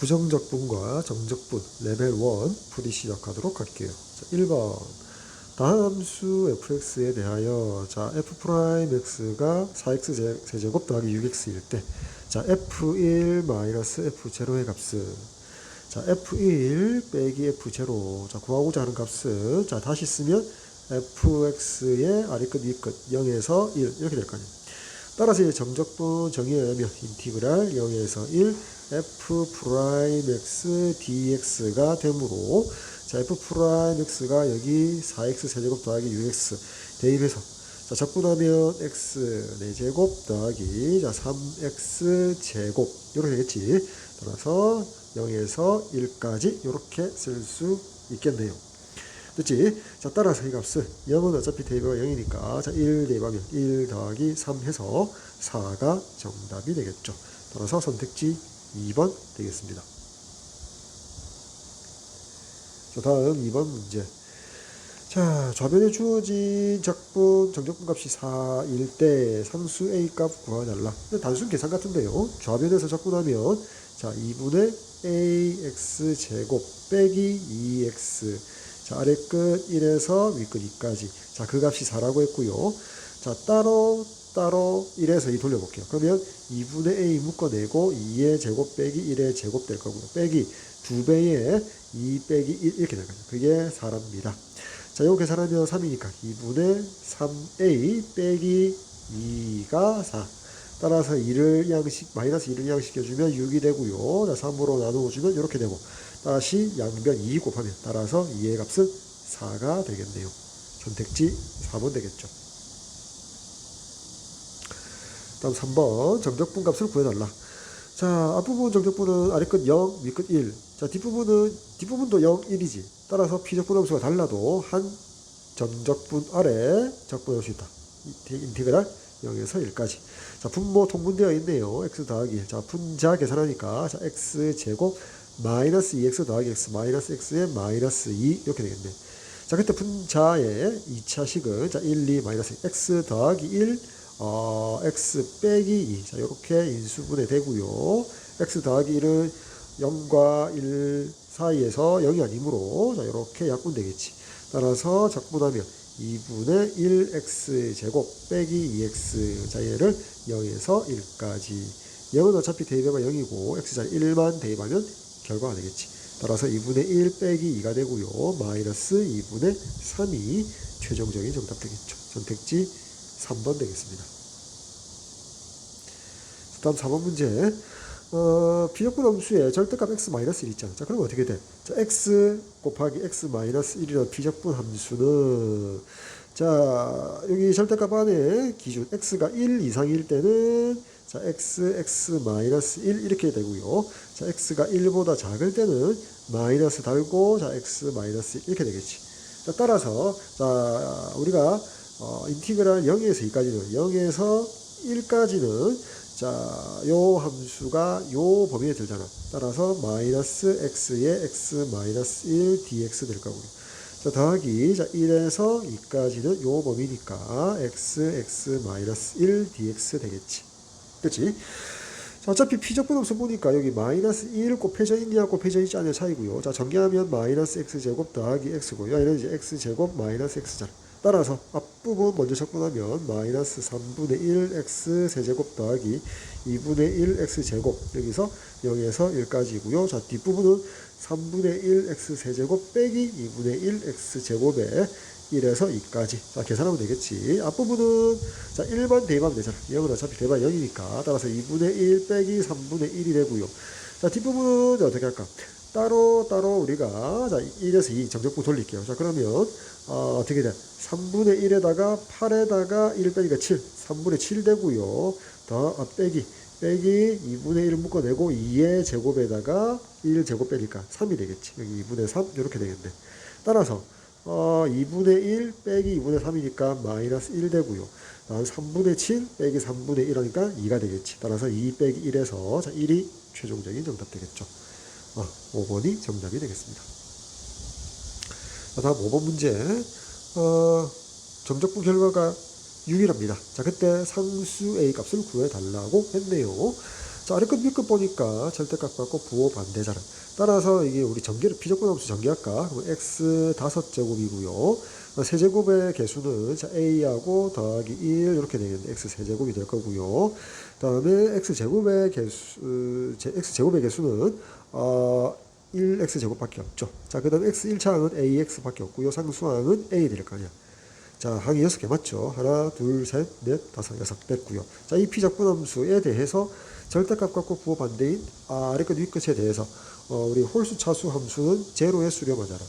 부정적분과 정적분 레벨 1 풀이 시작하도록 할게요. 자, 1번 다음 함수 fx에 대하여 자 f'x가 4x 제- 세제곱 더하기 6x일 때 자 f1 마이너스 f0의 값은 자 f1 빼기 f0 자 구하고자 하는 값은 자 다시 쓰면 fx의 아래끝 위끝 0에서 1 이렇게 될 거 아니에요. 따라서 이 정적분 정의에 의하면 인티그랄 0에서 1 f 프라임 x dx가 되므로 자 f 프라임 x가 여기 4x 세제곱 더하기 6x 대입해서 자 적분하면 x 4제곱 더하기 자 3x 제곱 이렇게 되겠지 따라서 0에서 1까지 이렇게 쓸 수 있겠네요 됐지? 자, 따라서 이 값은 0은 어차피 대입가 0이니까 자, 1 대입하면 1 더하기 3 해서 4가 정답이 되겠죠. 따라서 선택지 2번 되겠습니다. 자, 다음 2번 문제. 자, 좌변에 주어진 적분, 정적분 값이 4일 때 상수 A 값 구하달라. 단순 계산 같은데요. 좌변에서 적분하면 자, 2분의 AX 제곱 빼기 2X 자, 아래 끝 1에서 윗끝 2까지. 자, 그 값이 4라고 했고요. 자, 따로 따로 1에서 2 돌려볼게요. 그러면 2분의 a 묶어내고 2의 제곱 빼기 1의 제곱 될 거고요. 빼기 2배의 2 빼기 1 이렇게 될 거죠. 그게 4랍니다. 자, 이거 계산하면 3이니까 2분의 3a 빼기 2가 4. 따라서 2를 양식, 마이너스 2를 양식해주면 6이 되고요. 자, 3으로 나누어주면 이렇게 되고, 다시 양변 2 곱하면, 따라서 2의 값은 4가 되겠네요. 선택지 4번 되겠죠. 다음 3번 정적분 값을 구해달라. 자, 앞부분 정적분은 아래끝 0, 윗끝 1. 자, 뒷부분은, 뒷부분도 0, 1이지. 따라서 피적분 함수가 달라도 한 정적분 아래 적분할 수 있다. 이- 인티그랄 0에서 1까지. 자, 분모 통분되어 있네요. x 더하기. 자, 분자 계산하니까, 자, x 제곱 마이너스 2x 더하기 x 마이너스 x의 마이너스 2 이렇게 되겠네. 자, 그때 분자의 2차식은 자, 1, 2 마이너스 x 더하기 1 어, x 빼기 2. 자, 이렇게 인수분해 되고요. x 더하기 1은 0과 1 사이에서 0이 아니므로 자, 이렇게 약분되겠지. 따라서 적분하면 2분의 1x 제곱 빼기 2x 자 얘를 0에서 1까지 0은 어차피 대입하면 0이고 x자리 1만 대입하면 결과가 되겠지. 따라서 2분의 1 빼기 2가 되고요. 마이너스 2분의 3이 최종적인 정답 되겠죠. 선택지 3번 되겠습니다. 다음 4번 문제. 어, 비적분 함수에 절대값 x 마이너스 1 있잖아. 자, 그러면 어떻게 돼? 자, x 곱하기 x 마이너스 1이라는 비적분 함수는 자, 여기 절대값 안에 기준 x가 1 이상일 때는 자, x, x 마이너스 1 이렇게 되고요. 자, x가 1보다 작을 때는 마이너스 달고 자, x 마이너스 1 이렇게 되겠지. 자, 따라서 자, 우리가 어, 인티그랄 0에서 2까지는 0에서 1까지는 자, 요 함수가 요 범위에 들잖아. 따라서 마이너스 x의 x 마이너스 1 dx 될 거고요. 자, 더하기 자, 1에서 2까지는 요 범위니까 x x 마이너스 1 dx 되겠지. 그치? 자, 어차피 피적분 함수 보니까 여기 마이너스 1 곱해져 있냐 곱해져 있지 않냐 차이고요. 자, 정리하면 마이너스 x제곱 더하기 x고요. 얘는 이제 x제곱 마이너스 x잖아. 따라서 앞부분 먼저 적분하면 마이너스 3분의 1 x 세제곱 더하기 2분의 1 x 제곱 여기서 0에서 1까지고요. 자 뒷부분은 3분의 1 x 세제곱 빼기 2분의 1 x 제곱에 1에서 2까지 자 계산하면 되겠지. 앞부분은 자 1만 대입하면 되잖아. 0은 어차피 대입 0이니까 따라서 2분의 1 빼기 3분의 1이 되고요. 자 뒷부분은 어떻게 할까? 따로 따로 우리가 자 1에서 2 정적분 돌릴게요. 자 그러면 어, 어떻게 돼? 3분의 1에다가 8에다가 1 빼기가 7, 3분의 7 되고요. 더 아, 빼기 빼기 2분의 1 묶어내고 2의 제곱에다가 1 제곱 빼니까 3이 되겠지. 여기 2분의 3 이렇게 되겠네. 따라서 어, 2분의 1 빼기 2분의 3이니까 마이너스 1 되고요. 다음 3분의 7 빼기 3분의 1 하니까 2가 되겠지. 따라서 2 빼기 1에서 자, 1이 최종적인 정답 되겠죠. 어, 5번이 정답이 되겠습니다. 자, 다음 5번 문제. 어, 정적분 결과가 6이랍니다. 자, 그때 상수 A 값을 구해달라고 했네요. 자, 아래 끝, 밑끝 보니까 절대값 받고 부호 반대잖아. 따라서 이게 우리 전개를 비적분 함수 전개할까? x 다섯 제곱이고요. 세제곱의 개수는 자, a하고 더하기 1 이렇게 되겠는데 x 세제곱이 될 거고요. 다음에 x 제곱의 개수 제, x 제곱의 개수는 어, 1x 제곱밖에 없죠. 자, 그 다음 x 1차항은 ax밖에 없고 요. 상수항은 a 될 거 아니야. 자, 항이 여섯 개 맞죠? 하나, 둘, 셋, 넷, 다섯, 여섯 됐고요. 자, 이 피적분함수에 대해서 절대값 갖고 부호 반대인 아래 끝, 위 끝에 대해서 어, 우리 홀수 차수 함수는 제로에 수렴하잖아.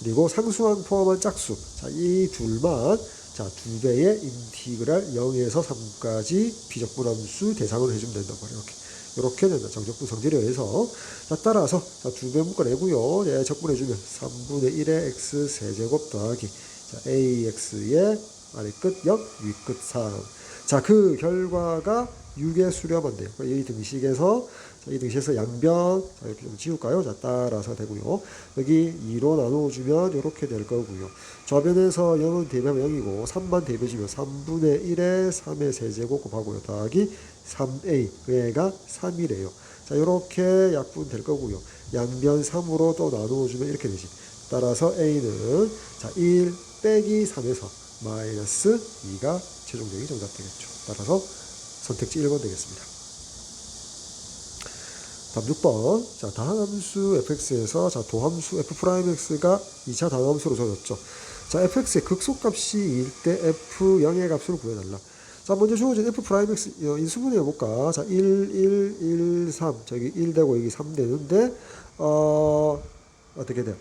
그리고 상수항 포함한 짝수. 자, 이 둘만 자, 두 배의 인티그랄 0에서 3까지 비적분함수 대상으로 해주면 말이에요. 이렇게. 이렇게 된다. 정적분 성질에 의해서. 자, 따라서, 자, 두배 묶어내고요. 예, 적분해주면 3분의 1의 x 세제곱 더하기, 자, ax의 아래 끝 0, 위끝 3. 자, 그 결과가 6에 수렴한 돼요. 이 등식에서, 자, 이 등식에서 양변, 자, 이렇게 좀 지울까요? 자, 따라서 되고요. 여기 2로 나누어주면 이렇게 될 거고요. 좌변에서 0은 대비하면 0이고, 3만 대비해주면 3분의 1에 3의 세제곱 곱하고요. 더하기 3a. 그 애가 3이래요. 자, 이렇게 약분 될 거고요. 양변 3으로 또 나누어주면 이렇게 되지. 따라서 a는, 자, 1 빼기 3에서 마이너스 2가 최종적인 정답 되겠죠. 따라서 선택지 1번 되겠습니다. 다음 6번. 자, 다함수 fx에서 자, 도함수 f'x가 2차 다함수로 줘졌죠. 자, fx의 극소값이 2일 때 f0의 값을 구해달라. 자, 먼저 주어진 f'x 인수분해 해볼까? 자, 1, 1, 1, 3. 저기 1 되고 여기 3 되는데, 어, 어떻게 돼?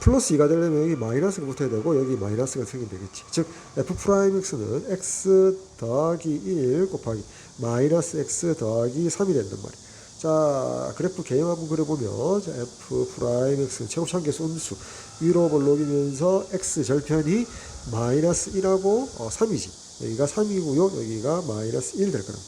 플러스 2가 되려면 여기 마이너스가 붙어야 되고 여기 마이너스가 생기면 되겠지. 즉 f'x는 x 더하기 1 곱하기 마이너스 x 더하기 3이 된단 말이야. 자 그래프 개형 한번 그려보면 자, f'x 최고차계 순수 위로 볼록이면서 x 절편이 마이너스 1하고 어, 3이지. 여기가 3이고요. 여기가 마이너스 1 될 거라.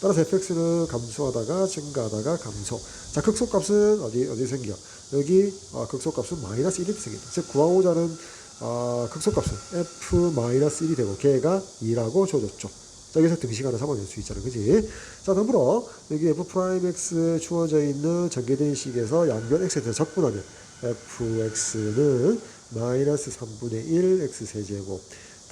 따라서 fx는 감소하다가 증가하다가 감소. 자 극소값은 어디 어디 생겨? 여기 어, 극소값은 마이너스 1이 생긴다. 즉 구하고자 하는 어, 극소값은 f 마이너스 1이 되고 걔가 2라고 줘줬죠. 자, 여기서 등식 하나 잡아낼 수 있잖아. 그지? 자, 더불어 여기 f 프라임 x 주어져 있는 전개된 식에서 양변 x에 적분하면 fx는 마이너스 3분의 1 x 세제곱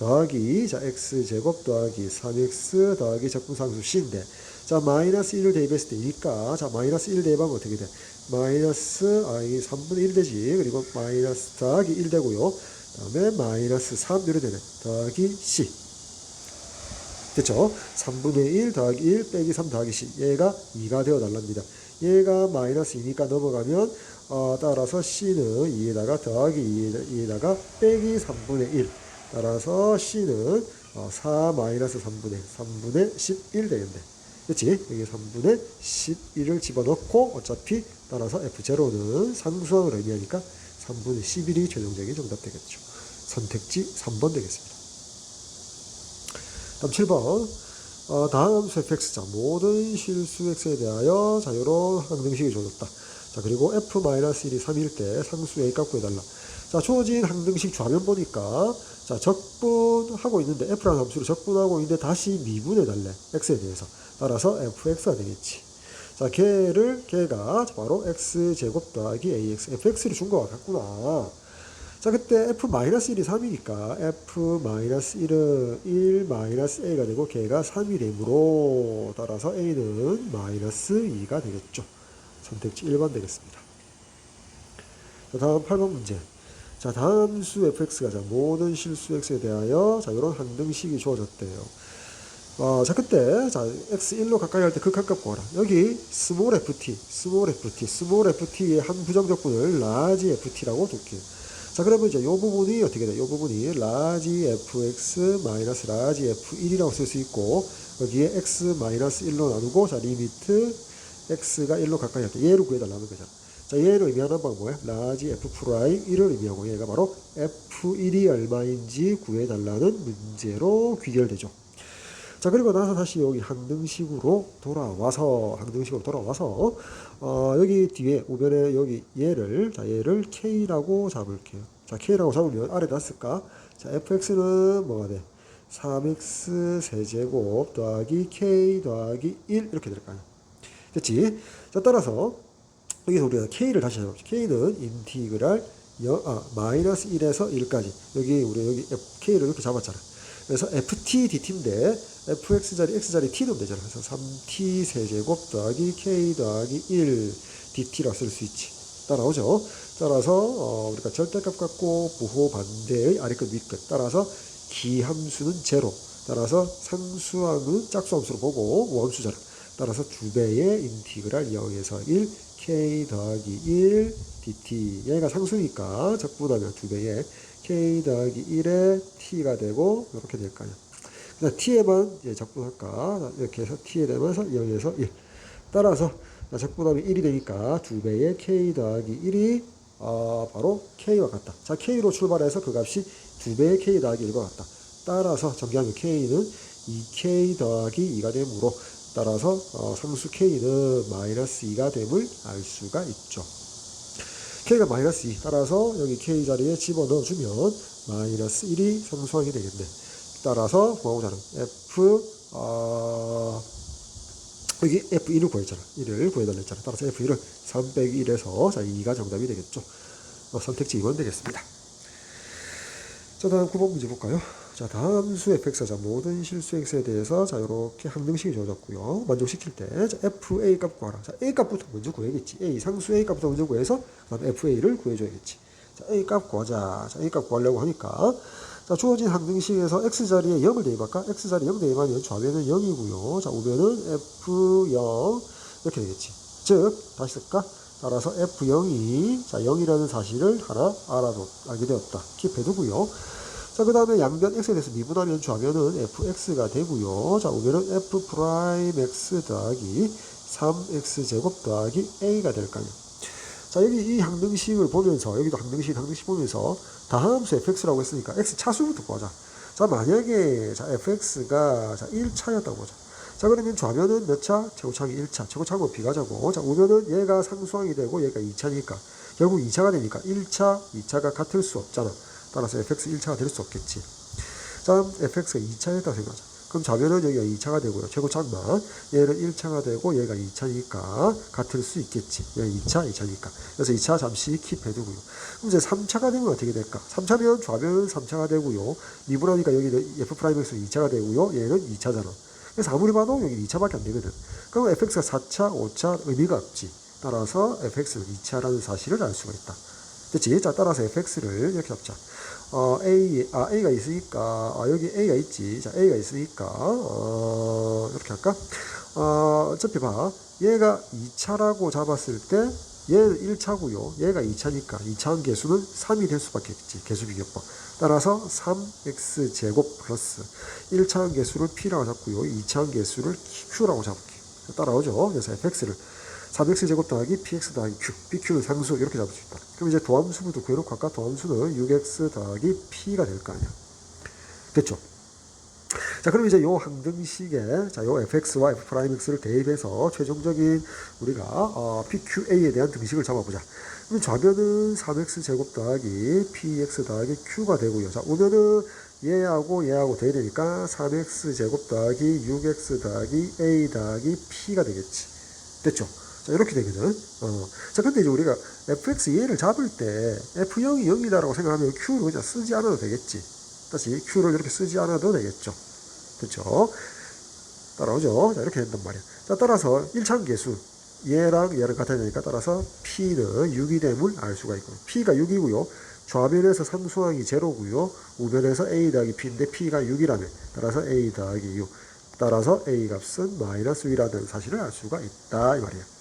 더하기 자 x 제곱 더하기 3x 더하기 적분상수 c인데 자 마이너스 1을 대입했을 때니까 자 마이너스 1 대입하면 어떻게 돼? 마이너스 아 이게 3분의 1 되지. 그리고 마이너스 더하기 1 되고요. 다음에 마이너스 3 이렇게 되네. 더하기 c. 됐죠? 3분의 1 더하기 1 빼기 3 더하기 c. 얘가 2가 되어 달랍니다. 얘가 마이너스 2니까 넘어가면 어, 따라서 c는 2에다가 더하기 2에다가 빼기 3분의 1 따라서 C는 4 마이너스 3분의 3분의 11 되겠네. 그렇지? 여기 3분의 11을 집어넣고 어차피 따라서 F0는 상수항을 의미하니까 3분의 11이 최종적인 정답 되겠죠. 선택지 3번 되겠습니다. 다음 7번. 어, 다음 함수 fx 자 모든 실수 x에 대하여 자 이런 항등식이 주어졌다. 자 그리고 f-1이 3일 때 상수 a 값 구해달라. 자 주어진 항등식 좌변 보니까 자, 적분하고 있는데 f라는 함수를 적분하고 있는데 다시 미분해 달래. x에 대해서. 따라서 fx가 되겠지. 자, 걔를 걔가 바로 x 제곱 더하기 ax fx를 준것 같구나. 자, 그때 f-1이 3이니까 f-1은 1 마이너스 a가 되고 걔가 3이 되므로 따라서 a는 마이너스 2가 되겠죠. 선택지 1번 되겠습니다. 자, 다음 8번 문제. 자, 다음 수 fx가 자, 모든 실수 x에 대하여 자, 이런 항등식이 주어졌대요. 어, 자, 그때 자, x1로 가까이 할 때 극한값 구하라. 여기 스몰 ft, 스몰 ft, 스몰 ft의 한 부정적분을 라지 ft라고 둘게요. 자, 그러면 이제 이 부분이 어떻게 돼? 이 부분이 라지 fx 마이너스 라지 f1이라고 쓸 수 있고 여기에 x 마이너스 1로 나누고 자, 리미트 x가 1로 가까이 할 때 얘를 구해달라는 거잖아. 자, 얘를 의미하는 방법은 라지 f 프라임 1을 의미하고 얘가 바로 f1이 얼마인지 구해달라는 문제로 귀결되죠. 자, 그리고 나서 다시 여기 항등식으로 돌아와서, 항등식으로 돌아와서, 어, 여기 뒤에 우변에 여기 얘를, 자, 얘를 k라고 잡을게요. 자, k라고 잡으면 아래다 쓸까? 자, fx는 뭐가 돼? 3x 세제곱 더하기 k 더하기 1 이렇게 될까요? 됐지? 자, 따라서 여기서 우리가 k를 다시 잡아보죠. k는 인티그랄 여, 아, 마이너스 1에서 1까지. 여기 우리 여기 k를 이렇게 잡았잖아. 그래서 ft dt인데 fx 자리 x 자리 t 넣으면 되잖아. 그래서 3t 세제곱 더하기 k 더하기 1 dt라 쓸 수 있지. 따라오죠. 따라서 어, 우리가 절대값 갖고 부호 반대의 아래끝 위끝. 따라서 기함수는 제로. 따라서 상수함은 짝수함수로 보고 원수잖아. 따라서 두 배의 인티그랄 0에서 1 k 더하기 1 dt 얘가 상수니까 적분하면 두 배의 k 더하기 1에 t가 되고 이렇게 될거 아니야. 그냥 t에만 이제 적분할까 이렇게 해서 t에 되면서 0에서 1 따라서 자, 적분하면 1이 되니까 두 배의 k 더하기 1이 어, 바로 k와 같다. 자 k로 출발해서 그 값이 두 배의 k 더하기 1과 같다. 따라서 정리하면 k는 2k 더하기 2가 되므로 따라서 어, 상수 k는 마이너스 2가 됨을 알 수가 있죠. k가 마이너스 2 따라서 여기 k 자리에 집어넣어 주면 마이너스 1이 상수항이 되겠네. 따라서 뭐하고 자는 f 어, 여기 f1을 구했잖아. 1을 구해달라 했잖아. 따라서 f1을 3 빼기 1에서 자 2가 정답이 되겠죠. 어, 선택지 2번 되겠습니다. 자 다음 9번 문제 볼까요? 자 다음 수 fx가 자 모든 실수 x에 대해서 자 이렇게 항등식이 주어졌고요. 만족시킬 때 자, fa 값 구하라. 자 a 값부터 먼저 구해야겠지. a 상수 a 값부터 먼저 구해서 그다음 fa를 구해 줘야겠지. 자 a 값 구하자. 자 a 값 구하려고 하니까 자 주어진 항등식에서 x 자리에 0을 대입할까? x 자리 0 대입하면 좌변은 0이고요. 자 우변은 f0 이렇게 되겠지. 즉 다시 쓸까? 따라서 f0이 자 0이라는 사실을 하나 알아도 알게 되었다. 킵해 두고요. 자, 그 다음에 양변 x에 대해서 미분하면 좌변은 fx가 되고요. 자, 우변은 f 프라임 x 더하기 3x 제곱 더하기 a가 될 거아니에요. 자, 여기 이 항등식을 보면서, 여기도 항등식, 항등식 보면서 다함수 fx라고 했으니까 x 차수부터 보자. 자, 만약에 자, fx가 자, 1차였다고 보자. 자, 그러면 좌변은 몇 차? 제곱차기 1차. 제곱차고 비가자고. 자, 우변은 얘가 상수항이 되고 얘가 2차니까. 결국 2차가 되니까 1차, 2차가 같을 수 없잖아. 따라서 fx 1차가 될 수 없겠지. 자, fx가 2차였다고 생각하자. 그럼 좌변은 여기가 2차가 되고요. 최고차만 얘는 1차가 되고 얘가 2차니까 같을 수 있겠지. 얘 2차, 2차니까. 그래서 2차 잠시 킵해두고요. 그럼 이제 3차가 되면 어떻게 될까? 3차면 좌변은 3차가 되고요. 미분하니까 여기는 f 프라임 x는 2차가 되고요. 얘는 2차잖아. 그래서 아무리 봐도 여기 2차밖에 안 되거든. 그럼 fx가 4차, 5차 의미가 없지. 따라서 fx는 2차라는 사실을 알 수가 있다. 됐지? 자, 따라서 fx를 이렇게 잡자. 어, a, 아, a가 있으니까, 아, 여기 a가 있지. 자, a가 있으니까, 어, 이렇게 할까? 어, 어차피 봐. 얘가 2차라고 잡았을 때, 얘는 1차고요. 얘가 2차니까 2차한 개수는 3이 될 수밖에 없지. 개수 비교법. 따라서 3x 제곱 플러스 1차한 개수를 p라고 잡고요. 2차한 개수를 q라고 잡을게요. 따라오죠. 그래서 fx를 3x 제곱 더하기 px 더하기 q, pq는 상수 이렇게 잡을 수 있다. 그럼 이제 도함수부터 구해놓고 아까 도함수는 6x 더하기 p가 될 거 아니야. 됐죠? 자, 그럼 이제 요 항등식에 자, 요 fx와 f 프라임 x를 대입해서 최종적인 우리가 어, pqa에 대한 등식을 잡아보자. 그럼 좌변은 3x 제곱 더하기 px 더하기 q가 되고요. 자, 우변은 얘하고 얘하고 돼야 되니까 3x 제곱 더하기 6x 더하기 a 더하기 p가 되겠지. 됐죠? 자, 이렇게 되거든. 어. 자, 근데 이제 우리가 fx 얘를 잡을 때 f0이 0이다라고 생각하면 q를 그냥 쓰지 않아도 되겠지. 다시 q를 이렇게 쓰지 않아도 되겠죠. 그렇죠? 따라오죠? 자, 이렇게 된단 말이야. 자, 따라서 1차원 계수 얘랑 얘를 같아야 되니까 따라서 p는 6이 됨을 알 수가 있고 p가 6이고요. 좌변에서 상수항이 제로고요. 우변에서 a 더하기 p인데 p가 6이라면 따라서 a 더하기 6 따라서 a 값은 마이너스 6이라는 사실을 알 수가 있다 이 말이야.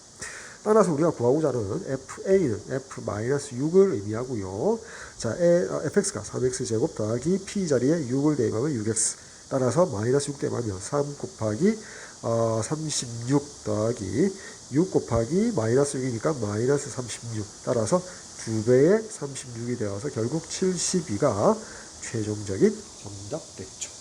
따라서 우리가 구하고자 하는 FA는 F-6을 의미하고요. 자, 아, fx가 3x 제곱 더하기 p 자리에 6을 대입하면 6x. 따라서 마이너스 6 대입하면 3 곱하기 어, 36 더하기 6 곱하기 마이너스 6이니까 마이너스 36. 따라서 두 배의 36이 되어서 결국 72가 최종적인 정답 됐죠.